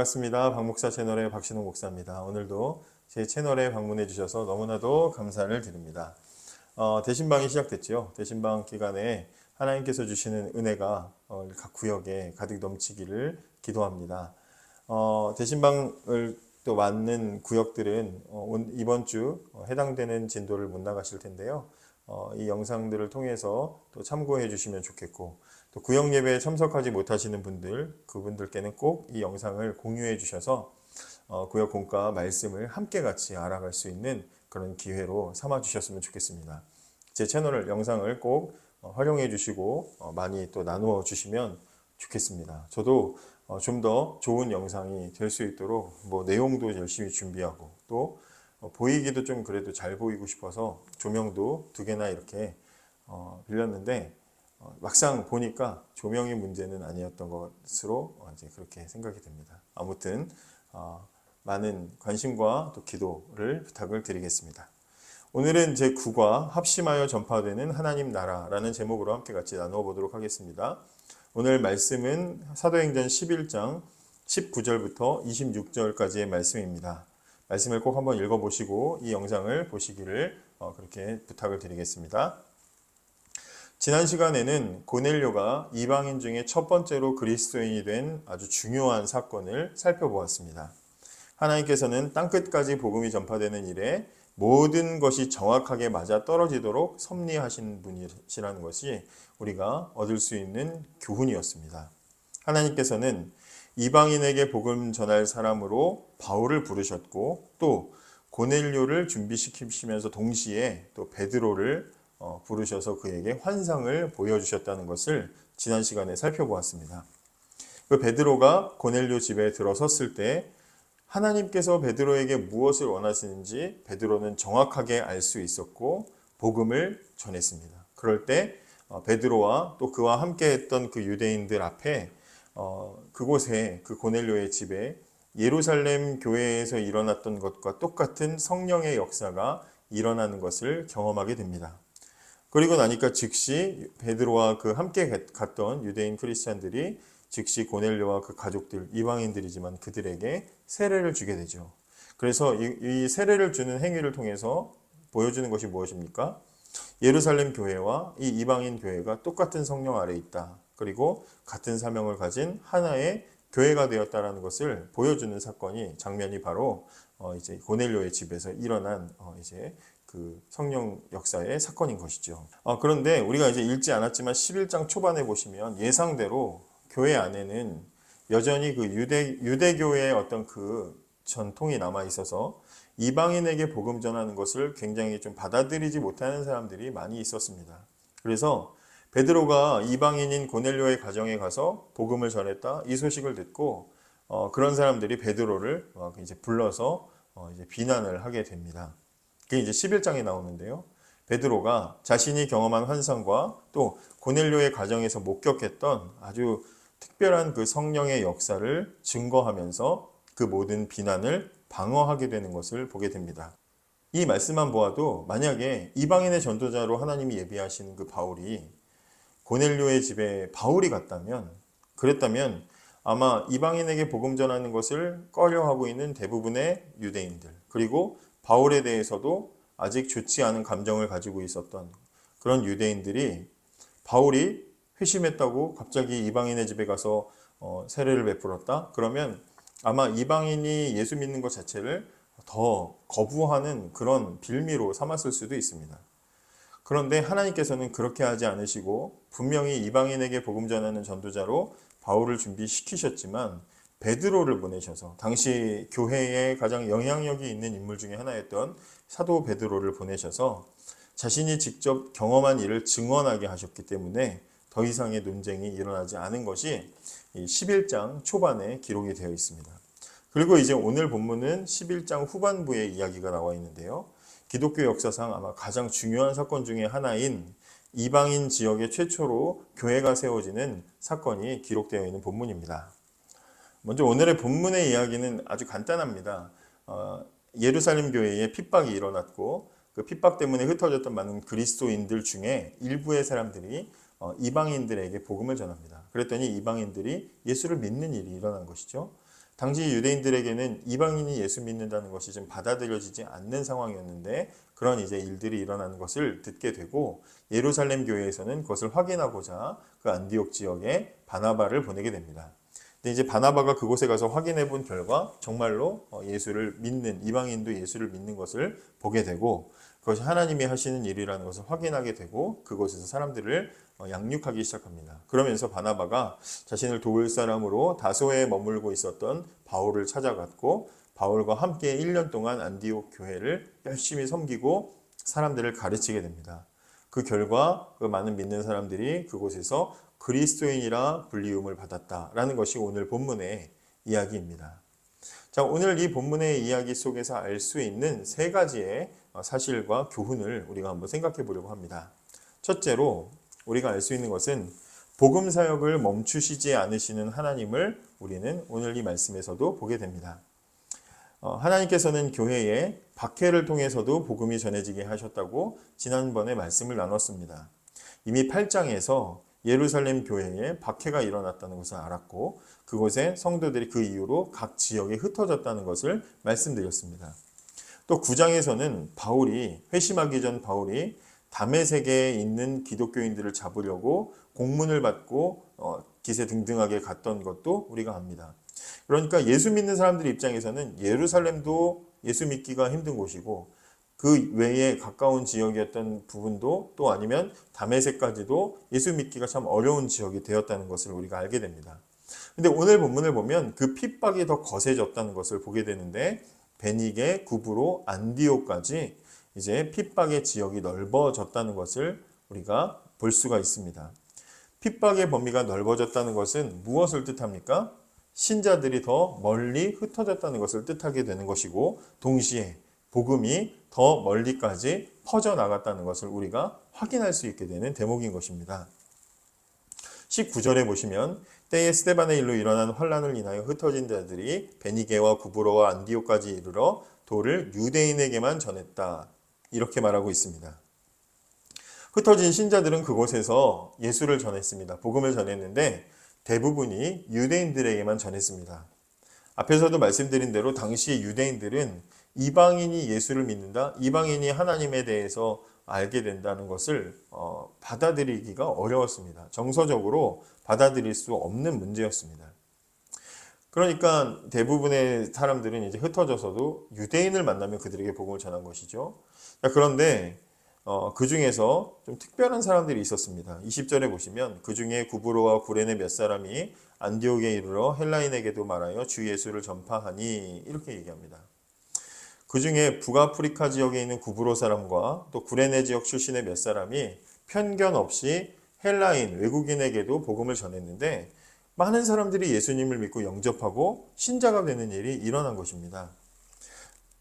반갑습니다. 박목사 채널의 박신홍 목사입니다. 오늘도 제 채널에 방문해 주셔서 너무나도 감사를 드립니다. 어, 대신방이 시작됐지요. 대신방 기간에 하나님께서 주시는 은혜가 어, 각 구역에 가득 넘치기를 기도합니다. 어, 대신방을 또 맞는 구역들은 어, 온- 이번 주 어, 해당되는 진도를 못 나가실 텐데요. 어, 이 영상들을 통해서 또 참고해 주시면 좋겠고 또 구역 예배에 참석하지 못하시는 분들 그분들께는 꼭 이 영상을 공유해 주셔서 어, 구역 공과 말씀을 함께 같이 알아갈 수 있는 그런 기회로 삼아 주셨으면 좋겠습니다. 제 채널을 영상을 꼭 어, 활용해 주시고 어, 많이 또 나누어 주시면 좋겠습니다. 저도 좀더 좋은 영상이 될 수 있도록 뭐 내용도 열심히 준비하고 또 어, 보이기도 좀 그래도 잘 보이고 싶어서 조명도 두 개나 이렇게 어, 빌렸는데 어, 막상 보니까 조명이 문제는 아니었던 것으로 어, 이제 그렇게 생각이 됩니다. 아무튼 어, 많은 관심과 또 기도를 부탁을 드리겠습니다. 오늘은 제 9과 합심하여 전파되는 하나님 나라라는 제목으로 함께 같이 나누어 보도록 하겠습니다. 오늘 말씀은 사도행전 11장 19절부터 26절까지의 말씀입니다. 말씀을 꼭 한번 읽어보시고 이 영상을 보시기를 어, 그렇게 부탁을 드리겠습니다. 지난 시간에는 고넬료가 이방인 중에 첫 번째로 그리스도인이 된 아주 중요한 사건을 살펴보았습니다. 하나님께서는 땅끝까지 복음이 전파되는 일에 모든 것이 정확하게 맞아 떨어지도록 섭리하신 분이시라는 것이 우리가 얻을 수 있는 교훈이었습니다. 하나님께서는 이방인에게 복음 전할 사람으로 바울을 부르셨고 또 고넬료를 준비시키시면서 동시에 또 베드로를 어, 부르셔서 그에게 환상을 보여주셨다는 것을 지난 시간에 살펴보았습니다. 그 베드로가 고넬료 집에 들어섰을 때 하나님께서 베드로에게 무엇을 원하시는지 베드로는 정확하게 알 수 있었고 복음을 전했습니다. 그럴 때 어, 베드로와 또 그와 함께했던 그 유대인들 앞에 어, 그곳에 그 고넬료의 집에 예루살렘 교회에서 일어났던 것과 똑같은 성령의 역사가 일어나는 것을 경험하게 됩니다. 그리고 나니까 즉시 베드로와 그 함께 갔던 유대인 크리스찬들이 즉시 고넬료와 그 가족들 이방인들이지만 그들에게 세례를 주게 되죠. 그래서 이, 이 세례를 주는 행위를 통해서 보여주는 것이 무엇입니까? 예루살렘 교회와 이 이방인 교회가 똑같은 성령 아래 있다. 그리고 같은 사명을 가진 하나의 교회가 되었다라는 것을 보여주는 사건이 장면이 바로 어 이제 고넬료의 집에서 일어난 어 이제 그 성령 역사의 사건인 것이죠. 어 그런데 우리가 이제 읽지 않았지만 11장 초반에 보시면 예상대로 교회 안에는 여전히 그 유대 유대교의 어떤 그 전통이 남아 있어서 이방인에게 복음 전하는 것을 굉장히 좀 받아들이지 못하는 사람들이 많이 있었습니다. 그래서 베드로가 이방인인 고넬료의 가정에 가서 복음을 전했다 이 소식을 듣고 어, 그런 사람들이 베드로를 어, 이제 불러서 어, 이제 비난을 하게 됩니다. 그게 이제 11장에 나오는데요. 베드로가 자신이 경험한 환상과 또 고넬료의 가정에서 목격했던 아주 특별한 그 성령의 역사를 증거하면서 그 모든 비난을 방어하게 되는 것을 보게 됩니다. 이 말씀만 보아도 만약에 이방인의 전도자로 하나님이 예비하신 그 바울이 고넬료의 집에 바울이 갔다면 그랬다면 아마 이방인에게 복음 전하는 것을 꺼려하고 있는 대부분의 유대인들 그리고 바울에 대해서도 아직 좋지 않은 감정을 가지고 있었던 그런 유대인들이 바울이 회심했다고 갑자기 이방인의 집에 가서 어, 세례를 베풀었다 그러면 아마 이방인이 예수 믿는 것 자체를 더 거부하는 그런 빌미로 삼았을 수도 있습니다. 그런데 하나님께서는 그렇게 하지 않으시고 분명히 이방인에게 복음 전하는 전도자로 바울을 준비시키셨지만 베드로를 보내셔서 당시 교회에 가장 영향력이 있는 인물 중에 하나였던 사도 베드로를 보내셔서 자신이 직접 경험한 일을 증언하게 하셨기 때문에 더 이상의 논쟁이 일어나지 않은 것이 11장 초반에 기록이 되어 있습니다. 그리고 이제 오늘 본문은 11장 후반부에 이야기가 나와 있는데요. 기독교 역사상 아마 가장 중요한 사건 중의 하나인 이방인 지역에 최초로 교회가 세워지는 사건이 기록되어 있는 본문입니다. 먼저 오늘의 본문의 이야기는 아주 간단합니다. 어, 예루살렘 교회에 핍박이 일어났고 그 핍박 때문에 흩어졌던 많은 그리스도인들 중에 일부의 사람들이 어, 이방인들에게 복음을 전합니다. 그랬더니 이방인들이 예수를 믿는 일이 일어난 것이죠. 당시 유대인들에게는 이방인이 예수 믿는다는 것이 좀 받아들여지지 않는 상황이었는데 그런 이제 일들이 일어나는 것을 듣게 되고 예루살렘 교회에서는 그것을 확인하고자 그 안디옥 지역에 바나바를 보내게 됩니다. 근데 이제 바나바가 그곳에 가서 확인해 본 결과 정말로 어, 예수를 믿는 이방인도 예수를 믿는 것을 보게 되고 그것이 하나님이 하시는 일이라는 것을 확인하게 되고 그곳에서 사람들을 어, 양육하기 시작합니다. 그러면서 바나바가 자신을 도울 사람으로 다소에 머물고 있었던 바울을 찾아갔고 바울과 함께 1년 동안 안디옥 교회를 열심히 섬기고 사람들을 가르치게 됩니다. 그 결과 그 많은 믿는 사람들이 그곳에서 그리스도인이라 불리움을 받았다라는 것이 오늘 본문의 이야기입니다. 자, 오늘 이 본문의 이야기 속에서 알 수 있는 세 가지의 사실과 교훈을 우리가 한번 생각해 보려고 합니다. 첫째로 우리가 알 수 있는 것은 복음 사역을 멈추시지 않으시는 하나님을 우리는 오늘 이 말씀에서도 보게 됩니다. 어, 하나님께서는 교회에 박해를 통해서도 복음이 전해지게 하셨다고 지난번에 말씀을 나눴습니다. 이미 8장에서 예루살렘 교회에 박해가 일어났다는 것을 알았고 그곳에 성도들이 그 이후로 각 지역에 흩어졌다는 것을 말씀드렸습니다. 또 9장에서는 바울이 회심하기 전 바울이 담에색에 있는 기독교인들을 잡으려고 공문을 받고 어, 기세 등등하게 갔던 것도 우리가 압니다. 그러니까 예수 믿는 사람들 입장에서는 예루살렘도 예수 믿기가 힘든 곳이고 그 외에 가까운 지역이었던 부분도 또 아니면 담에색까지도 예수 믿기가 참 어려운 지역이 되었다는 것을 우리가 알게 됩니다. 근데 오늘 본문을 보면 그 핍박이 더 거세졌다는 것을 보게 되는데 베니게, 구브로, 안디오까지 이제 핍박의 지역이 넓어졌다는 것을 우리가 볼 수가 있습니다. 핍박의 범위가 넓어졌다는 것은 무엇을 뜻합니까? 신자들이 더 멀리 흩어졌다는 것을 뜻하게 되는 것이고 동시에 복음이 더 멀리까지 퍼져나갔다는 것을 우리가 확인할 수 있게 되는 대목인 것입니다. 19절에 보시면 때에 스테반의 일로 일어난 환란을 인하여 흩어진 자들이 베니게와 구브로와 안디오까지 이르러 도를 유대인에게만 전했다. 이렇게 말하고 있습니다. 흩어진 신자들은 그곳에서 예수를 전했습니다. 복음을 전했는데 대부분이 유대인들에게만 전했습니다. 앞에서도 말씀드린 대로 당시 유대인들은 이방인이 예수를 믿는다, 이방인이 하나님에 대해서 알게 된다는 것을 어, 받아들이기가 어려웠습니다. 정서적으로 받아들일 수 없는 문제였습니다. 그러니까 대부분의 사람들은 이제 흩어져서도 유대인을 만나면 그들에게 복음을 전한 것이죠. 그런데 어, 그 중에서 좀 특별한 사람들이 있었습니다. 20절에 보시면 그 중에 구브로와 구레네 몇 사람이 안디옥에 이르러 헬라인에게도 말하여 주 예수를 전파하니 이렇게 얘기합니다. 그 중에 북아프리카 지역에 있는 구브로 사람과 또 구레네 지역 출신의 몇 사람이 편견 없이 헬라인 외국인에게도 복음을 전했는데 많은 사람들이 예수님을 믿고 영접하고 신자가 되는 일이 일어난 것입니다.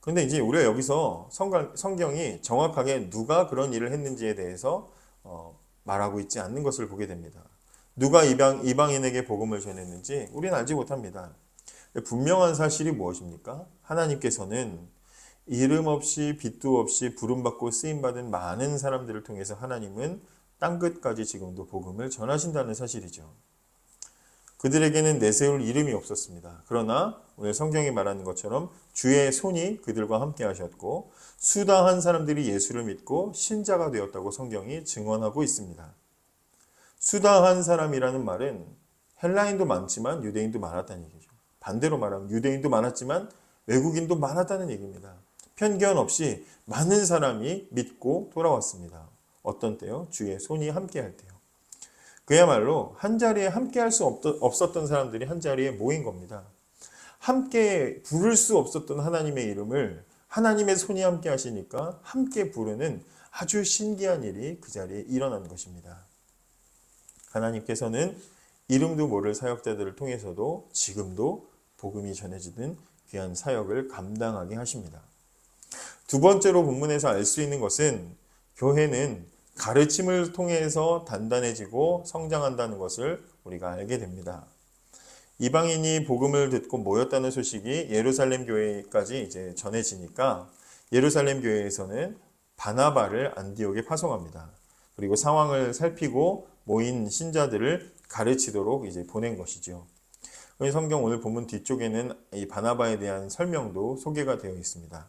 근데 이제 우리가 여기서 성경, 이 정확하게 누가 그런 일을 했는지에 대해서 어, 말하고 있지 않는 것을 보게 됩니다. 누가 이방, 이방인에게 복음을 전했는지 우리는 알지 못합니다. 분명한 사실이 무엇입니까? 하나님께서는 이름 없이 빛도 없이 부름받고 쓰임받은 많은 사람들을 통해서 하나님은 땅끝까지 지금도 복음을 전하신다는 사실이죠. 그들에게는 내세울 이름이 없었습니다. 그러나 오늘 성경이 말하는 것처럼 주의 손이 그들과 함께 하셨고 수다한 사람들이 예수를 믿고 신자가 되었다고 성경이 증언하고 있습니다. 수다한 사람이라는 말은 헬라인도 많지만 유대인도 많았다는 얘기죠. 반대로 말하면 유대인도 많았지만 외국인도 많았다는 얘기입니다. 편견 없이 많은 사람이 믿고 돌아왔습니다. 어떤 때요? 주의 손이 함께 할 때요. 그야말로 한 자리에 함께 할 수 없었던 사람들이 한 자리에 모인 겁니다. 함께 부를 수 없었던 하나님의 이름을 하나님의 손이 함께 하시니까 함께 부르는 아주 신기한 일이 그 자리에 일어난 것입니다. 하나님께서는 이름도 모를 사역자들을 통해서도 지금도 복음이 전해지는 귀한 사역을 감당하게 하십니다. 두 번째로 본문에서 알 수 있는 것은 교회는 가르침을 통해서 단단해지고 성장한다는 것을 우리가 알게 됩니다. 이방인이 복음을 듣고 모였다는 소식이 예루살렘 교회까지 이제 전해지니까 예루살렘 교회에서는 바나바를 안디옥에 파송합니다. 그리고 상황을 살피고 모인 신자들을 가르치도록 이제 보낸 것이죠. 이 성경 오늘 본문 뒤쪽에는 이 바나바에 대한 설명도 소개가 되어 있습니다.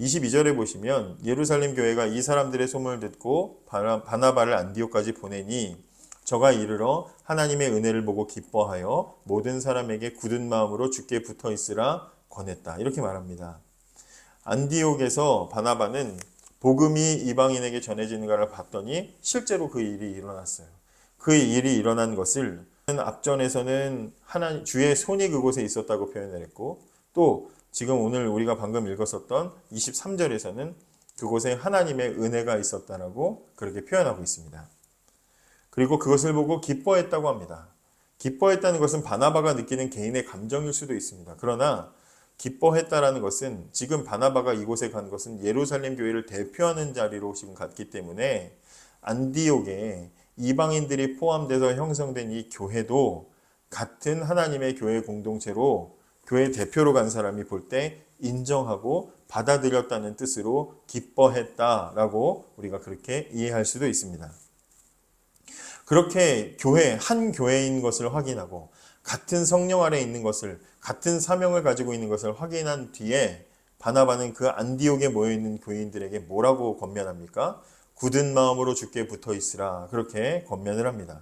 22절에 보시면 예루살렘 교회가 이 사람들의 소문을 듣고 바나- 바나바를 안디옥까지 보내니 저가 이르러 하나님의 은혜를 보고 기뻐하여 모든 사람에게 굳은 마음으로 주께 붙어 있으라 권했다. 이렇게 말합니다. 안디옥에서 바나바는 복음이 이방인에게 전해지는가를 봤더니 실제로 그 일이 일어났어요. 그 일이 일어난 것을 앞전에서는 하나님 주의 손이 그곳에 있었다고 표현을 했고 또 지금 오늘 우리가 방금 읽었었던 23절에서는 그곳에 하나님의 은혜가 있었다라고 그렇게 표현하고 있습니다. 그리고 그것을 보고 기뻐했다고 합니다. 기뻐했다는 것은 바나바가 느끼는 개인의 감정일 수도 있습니다. 그러나 기뻐했다라는 것은 지금 바나바가 이곳에 간 것은 예루살렘 교회를 대표하는 자리로 지금 갔기 때문에 안디옥에 이방인들이 포함돼서 형성된 이 교회도 같은 하나님의 교회 공동체로 교회 대표로 간 사람이 볼 때 인정하고 받아들였다는 뜻으로 기뻐했다라고 우리가 그렇게 이해할 수도 있습니다. 그렇게 교회, 한 교회인 것을 확인하고 같은 성령 아래 있는 것을, 같은 사명을 가지고 있는 것을 확인한 뒤에 바나바는 그 안디옥에 모여 있는 교인들에게 뭐라고 권면합니까? 굳은 마음으로 주께 붙어 있으라. 그렇게 권면을 합니다.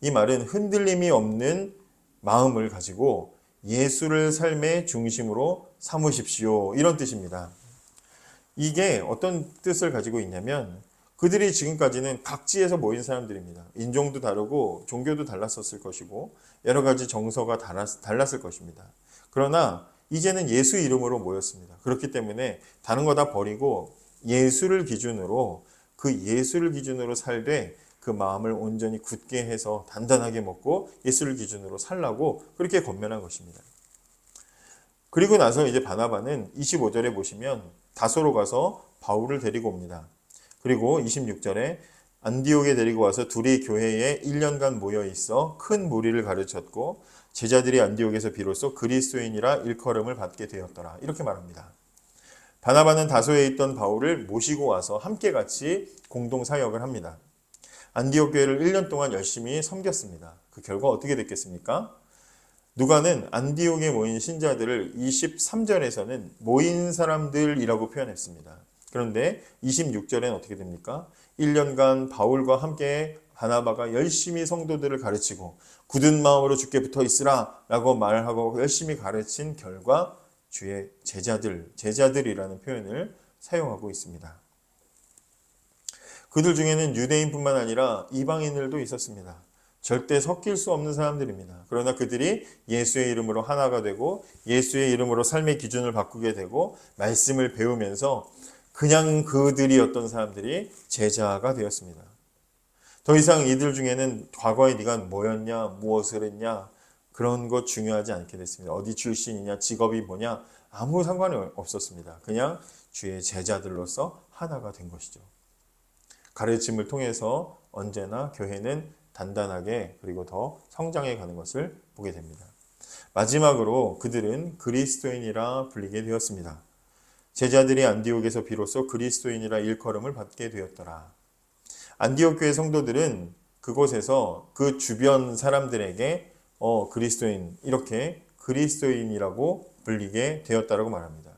이 말은 흔들림이 없는 마음을 가지고 예수를 삶의 중심으로 삼으십시오. 이런 뜻입니다. 이게 어떤 뜻을 가지고 있냐면 그들이 지금까지는 각지에서 모인 사람들입니다. 인종도 다르고 종교도 달랐었을 것이고 여러 가지 정서가 달랐, 달랐을 것입니다. 그러나 이제는 예수 이름으로 모였습니다. 그렇기 때문에 다른 거 다 버리고 예수를 기준으로 그 예수를 기준으로 살되 그 마음을 온전히 굳게 해서 단단하게 먹고 예수를 기준으로 살라고 그렇게 권면한 것입니다. 그리고 나서 이제 바나바는 25절에 보시면 다소로 가서 바울을 데리고 옵니다. 그리고 26절에 안디옥에 데리고 와서 둘이 교회에 1년간 모여 있어 큰 무리를 가르쳤고 제자들이 안디옥에서 비로소 그리스도인이라 일컬음을 받게 되었더라. 이렇게 말합니다. 바나바는 다소에 있던 바울을 모시고 와서 함께 같이 공동 사역을 합니다. 안디옥 교회를 1년 동안 열심히 섬겼습니다. 그 결과 어떻게 됐겠습니까? 누가는 안디옥에 모인 신자들을 23절에서는 모인 사람들이라고 표현했습니다. 그런데 26절엔 어떻게 됩니까? 1년간 바울과 함께 바나바가 열심히 성도들을 가르치고 굳은 마음으로 주께 붙어 있으라 라고 말하고 열심히 가르친 결과 주의 제자들, 제자들이라는 표현을 사용하고 있습니다. 그들 중에는 유대인뿐만 아니라 이방인들도 있었습니다. 절대 섞일 수 없는 사람들입니다. 그러나 그들이 예수의 이름으로 하나가 되고 예수의 이름으로 삶의 기준을 바꾸게 되고 말씀을 배우면서 그냥 그들이었던 사람들이 제자가 되었습니다. 더 이상 이들 중에는 과거에 네가 뭐였냐, 무엇을 했냐 그런 것 중요하지 않게 됐습니다. 어디 출신이냐, 직업이 뭐냐 아무 상관이 없었습니다. 그냥 주의 제자들로서 하나가 된 것이죠. 가르침을 통해서 언제나 교회는 단단하게 그리고 더 성장해 가는 것을 보게 됩니다. 마지막으로 그들은 그리스도인이라 불리게 되었습니다. 제자들이 안디옥에서 비로소 그리스도인이라 일컬음을 받게 되었더라. 안디옥 교회 성도들은 그곳에서 그 주변 사람들에게 어 그리스도인 이렇게 그리스도인이라고 불리게 되었다라고 말합니다.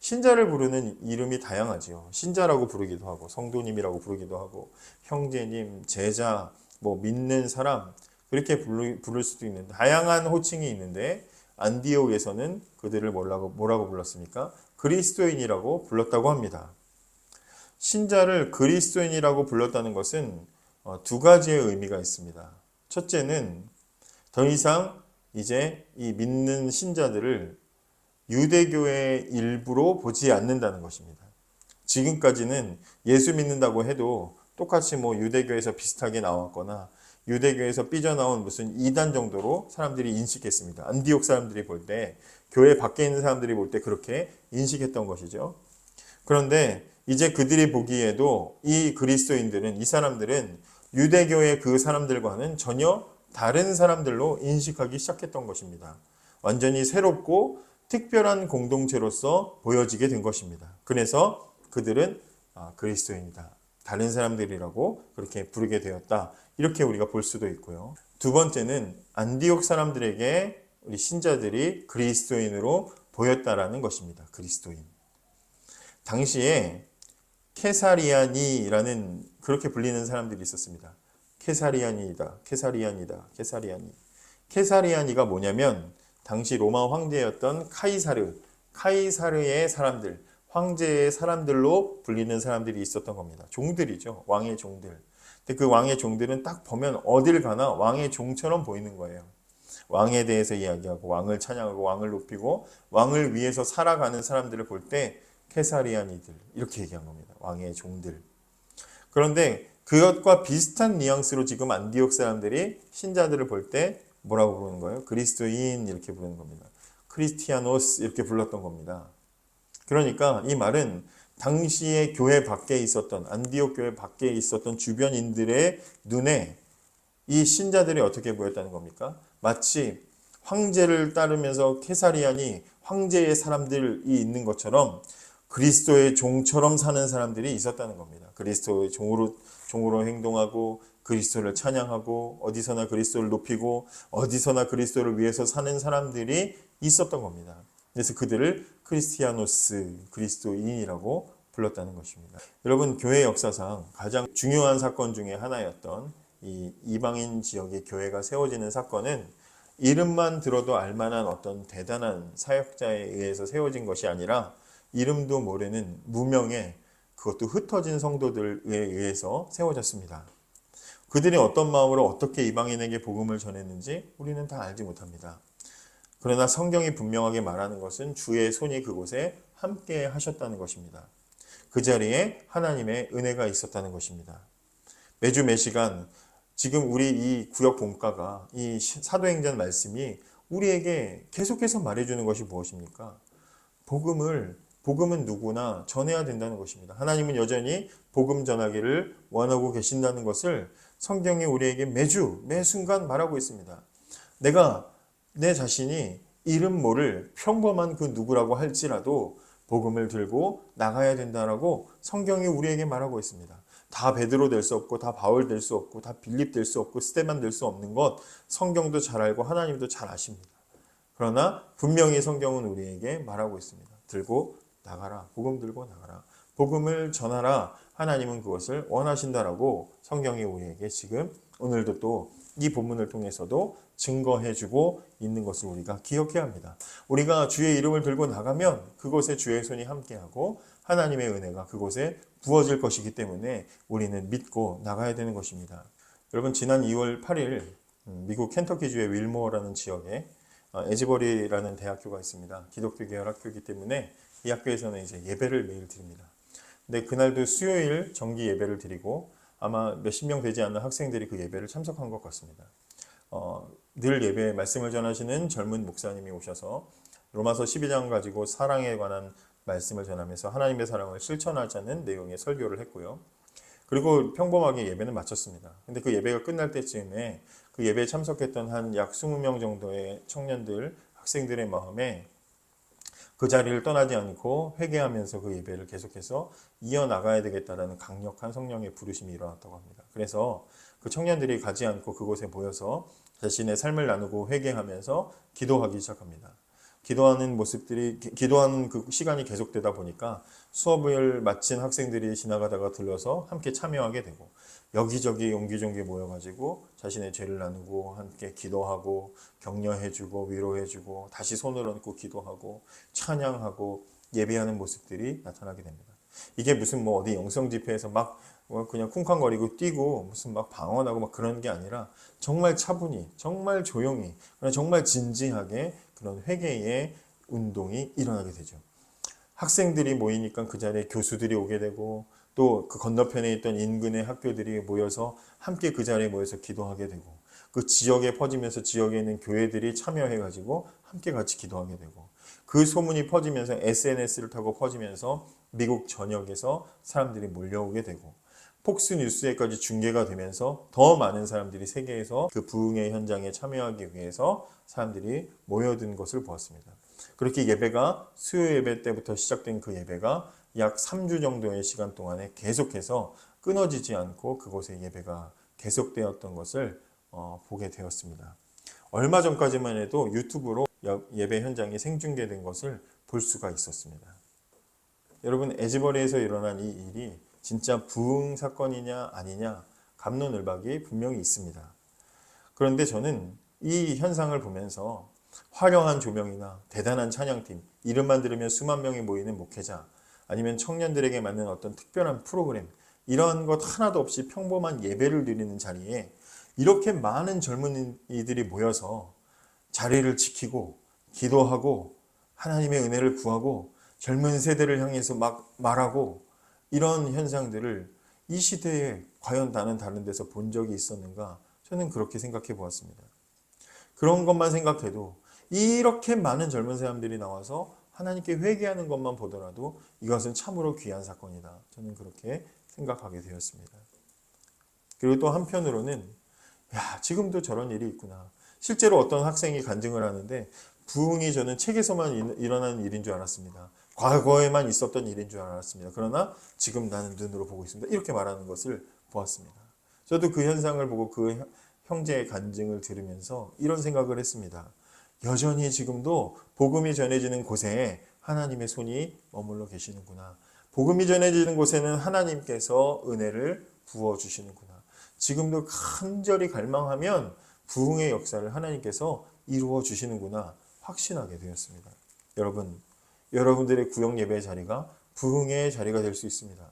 신자를 부르는 이름이 다양하지요. 신자라고 부르기도 하고 성도님이라고 부르기도 하고 형제님, 제자, 뭐 믿는 사람 그렇게 부를 수도 있는 다양한 호칭이 있는데 안디옥에서는 그들을 뭐라고 뭐라고 불렀습니까? 그리스도인이라고 불렀다고 합니다. 신자를 그리스도인이라고 불렀다는 것은 어, 두 가지의 의미가 있습니다. 첫째는 더 이상 이제 이 믿는 신자들을 유대교의 일부로 보지 않는다는 것입니다. 지금까지는 예수 믿는다고 해도 똑같이 뭐 유대교에서 비슷하게 나왔거나 유대교에서 삐져나온 무슨 이단 정도로 사람들이 인식했습니다. 안디옥 사람들이 볼 때, 교회 밖에 있는 사람들이 볼 때 그렇게 인식했던 것이죠. 그런데 이제 그들이 보기에도 이 그리스도인들은, 이 사람들은 유대교의 그 사람들과는 전혀 다른 사람들로 인식하기 시작했던 것입니다. 완전히 새롭고 특별한 공동체로서 보여지게 된 것입니다. 그래서 그들은 아, 그리스도인이다. 다른 사람들이라고 그렇게 부르게 되었다. 이렇게 우리가 볼 수도 있고요. 두 번째는 안디옥 사람들에게 우리 신자들이 그리스도인으로 보였다라는 것입니다. 그리스도인. 당시에 케사리안이라는 그렇게 불리는 사람들이 있었습니다. 케사리안이다, 케사리안이다, 케사리안이. 케사리안이가 뭐냐면 당시 로마 황제였던 카이사르, 카이사르의 사람들, 황제의 사람들로 불리는 사람들이 있었던 겁니다. 종들이죠. 왕의 종들. 근데 그 왕의 종들은 딱 보면 어딜 가나 왕의 종처럼 보이는 거예요. 왕에 대해서 이야기하고 왕을 찬양하고 왕을 높이고 왕을 위해서 살아가는 사람들을 볼 때 케사리안이들 이렇게 얘기한 겁니다. 왕의 종들. 그런데 그것과 비슷한 뉘앙스로 지금 안디옥 사람들이 신자들을 볼 때 뭐라고 부르는 거예요? 그리스도인 이렇게 부르는 겁니다. 크리스티아노스 이렇게 불렀던 겁니다. 그러니까 이 말은 당시의 교회 밖에 있었던 안디옥 교회 밖에 있었던 주변인들의 눈에 이 신자들이 어떻게 보였다는 겁니까? 마치 황제를 따르면서 케사리안이 황제의 사람들이 있는 것처럼 그리스도의 종처럼 사는 사람들이 있었다는 겁니다. 그리스도의 종으로 종으로 행동하고 그리스도를 찬양하고 어디서나 그리스도를 높이고 어디서나 그리스도를 위해서 사는 사람들이 있었던 겁니다. 그래서 그들을 크리스티아노스 그리스도인이라고 불렀다는 것입니다. 여러분 교회 역사상 가장 중요한 사건 중에 하나였던 이 이방인 지역의 교회가 세워지는 사건은 이름만 들어도 알만한 어떤 대단한 사역자에 의해서 세워진 것이 아니라 이름도 모르는 무명의 그것도 흩어진 성도들에 의해서 세워졌습니다. 그들이 어떤 마음으로 어떻게 이방인에게 복음을 전했는지 우리는 다 알지 못합니다. 그러나 성경이 분명하게 말하는 것은 주의 손이 그곳에 함께 하셨다는 것입니다. 그 자리에 하나님의 은혜가 있었다는 것입니다. 매주 매 시간 지금 우리 이 구역 본가가 이 사도행전 말씀이 우리에게 계속해서 말해주는 것이 무엇입니까? 복음을 복음은 누구나 전해야 된다는 것입니다. 하나님은 여전히 복음 전하기를 원하고 계신다는 것을 성경이 우리에게 매주 매 순간 말하고 있습니다. 내가 내 자신이 이름 모를 평범한 그 누구라고 할지라도 복음을 들고 나가야 된다라고 성경이 우리에게 말하고 있습니다. 다 베드로 될 수 없고 다 바울 될 수 없고 다 빌립 될 수 없고 스테만 될수 없는 것 성경도 잘 알고 하나님도 잘 아십니다. 그러나 분명히 성경은 우리에게 말하고 있습니다. 들고 나가라. 복음 들고 나가라. 복음을 전하라. 하나님은 그것을 원하신다라고 성경이 우리에게 지금 오늘도 또 이 본문을 통해서도 증거해주고 있는 것을 우리가 기억해야 합니다. 우리가 주의 이름을 들고 나가면 그곳에 주의 손이 함께하고 하나님의 은혜가 그곳에 부어질 것이기 때문에 우리는 믿고 나가야 되는 것입니다. 여러분 지난 2월 8일 음, 미국 켄터키주의 윌모어라는 지역에 어, 에지버리라는 대학교가 있습니다. 기독교 계열 학교이기 때문에 이 학교에서는 이제 예배를 매일 드립니다. 근데 그날도 수요일 정기 예배를 드리고 아마 몇십 명 되지 않는 학생들이 그 예배를 참석한 것 같습니다. 어, 늘 예배 말씀을 전하시는 젊은 목사님이 오셔서 로마서 12장 가지고 사랑에 관한 말씀을 전하면서 하나님의 사랑을 실천하자는 내용의 설교를 했고요. 그리고 평범하게 예배는 마쳤습니다. 근데 그 예배가 끝날 때쯤에 그 예배에 참석했던 한 약 20명 정도의 청년들, 학생들의 마음에 그 자리를 떠나지 않고 회개하면서 그 예배를 계속해서 이어나가야 되겠다라는 강력한 성령의 부르심이 일어났다고 합니다. 그래서 그 청년들이 가지 않고 그곳에 모여서 자신의 삶을 나누고 회개하면서 기도하기 시작합니다. 기도하는 모습들이 기도하는 그 시간이 계속되다 보니까 수업을 마친 학생들이 지나가다가 들러서 함께 참여하게 되고 여기저기 옹기종기 모여가지고 자신의 죄를 나누고 함께 기도하고 격려해주고 위로해주고 다시 손을 얹고 기도하고 찬양하고 예배하는 모습들이 나타나게 됩니다. 이게 무슨 뭐 어디 영성 집회에서 막 그냥 쿵쾅거리고 뛰고 무슨 막 방언하고 막 그런 게 아니라 정말 차분히 정말 조용히 정말 진지하게 그런 회개의 운동이 일어나게 되죠. 학생들이 모이니까 그 자리에 교수들이 오게 되고 또 그 건너편에 있던 인근의 학교들이 모여서 함께 그 자리에 모여서 기도하게 되고 그 지역에 퍼지면서 지역에 있는 교회들이 참여해 가지고 함께 같이 기도하게 되고 그 소문이 퍼지면서 SNS를 타고 퍼지면서 미국 전역에서 사람들이 몰려오게 되고 폭스 뉴스에까지 중계가 되면서 더 많은 사람들이 세계에서 그 부흥의 현장에 참여하기 위해서 사람들이 모여든 것을 보았습니다. 그렇게 예배가 수요 예배 때부터 시작된 그 예배가 약 3주 정도의 시간 동안에 계속해서 끊어지지 않고 그곳에 예배가 계속되었던 것을 어, 보게 되었습니다. 얼마 전까지만 해도 유튜브로 여- 예배 현장이 생중계된 것을 볼 수가 있었습니다. 여러분 에즈버리에서 일어난 이 일이 진짜 부흥 사건이냐 아니냐 감론을박이 분명히 있습니다. 그런데 저는 이 현상을 보면서 화려한 조명이나 대단한 찬양팀, 이름만 들으면 수만 명이 모이는 목회자, 아니면 청년들에게 맞는 어떤 특별한 프로그램, 이런 것 하나도 없이 평범한 예배를 드리는 자리에 이렇게 많은 젊은 이들이 모여서 자리를 지키고 기도하고 하나님의 은혜를 구하고 젊은 세대를 향해서 막 말하고 이런 현상들을 이 시대에 과연 나는 다른 데서 본 적이 있었는가? 저는 그렇게 생각해 보았습니다. 그런 것만 생각해도 이렇게 많은 젊은 사람들이 나와서 하나님께 회개하는 것만 보더라도 이것은 참으로 귀한 사건이다. 저는 그렇게 생각하게 되었습니다. 그리고 또 한편으로는 야, 지금도 저런 일이 있구나. 실제로 어떤 학생이 간증을 하는데 부흥이 저는 책에서만 일- 일어나는 일인 줄 알았습니다. 과거에만 있었던 일인 줄 알았습니다. 그러나 지금 나는 눈으로 보고 있습니다. 이렇게 말하는 것을 보았습니다. 저도 그 현상을 보고 그 형- 형제의 간증을 들으면서 이런 생각을 했습니다. 여전히 지금도 복음이 전해지는 곳에 하나님의 손이 머물러 계시는구나. 복음이 전해지는 곳에는 하나님께서 은혜를 부어 주시는구나. 지금도 간절히 갈망하면 부흥의 역사를 하나님께서 이루어 주시는구나 확신하게 되었습니다. 여러분, 여러분들의 구역 예배의 자리가 부흥의 자리가 될 수 있습니다.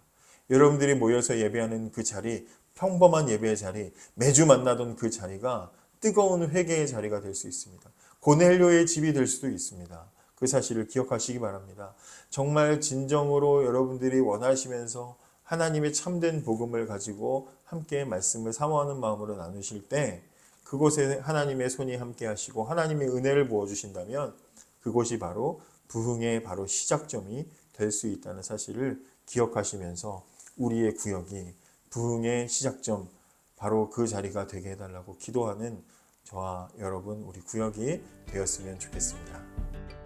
여러분들이 모여서 예배하는 그 자리, 평범한 예배의 자리, 매주 만나던 그 자리가 뜨거운 회개의 자리가 될 수 있습니다. 고넬료의 집이 될 수도 있습니다. 그 사실을 기억하시기 바랍니다. 정말 진정으로 여러분들이 원하시면서 하나님의 참된 복음을 가지고 함께 말씀을 사모하는 마음으로 나누실 때 그곳에 하나님의 손이 함께 하시고 하나님의 은혜를 부어 주신다면 그곳이 바로 부흥의 바로 시작점이 될 수 있다는 사실을 기억하시면서 우리의 구역이 부흥의 시작점 바로 그 자리가 되게 해달라고 기도하는 저와 여러분 우리 구역이 되었으면 좋겠습니다.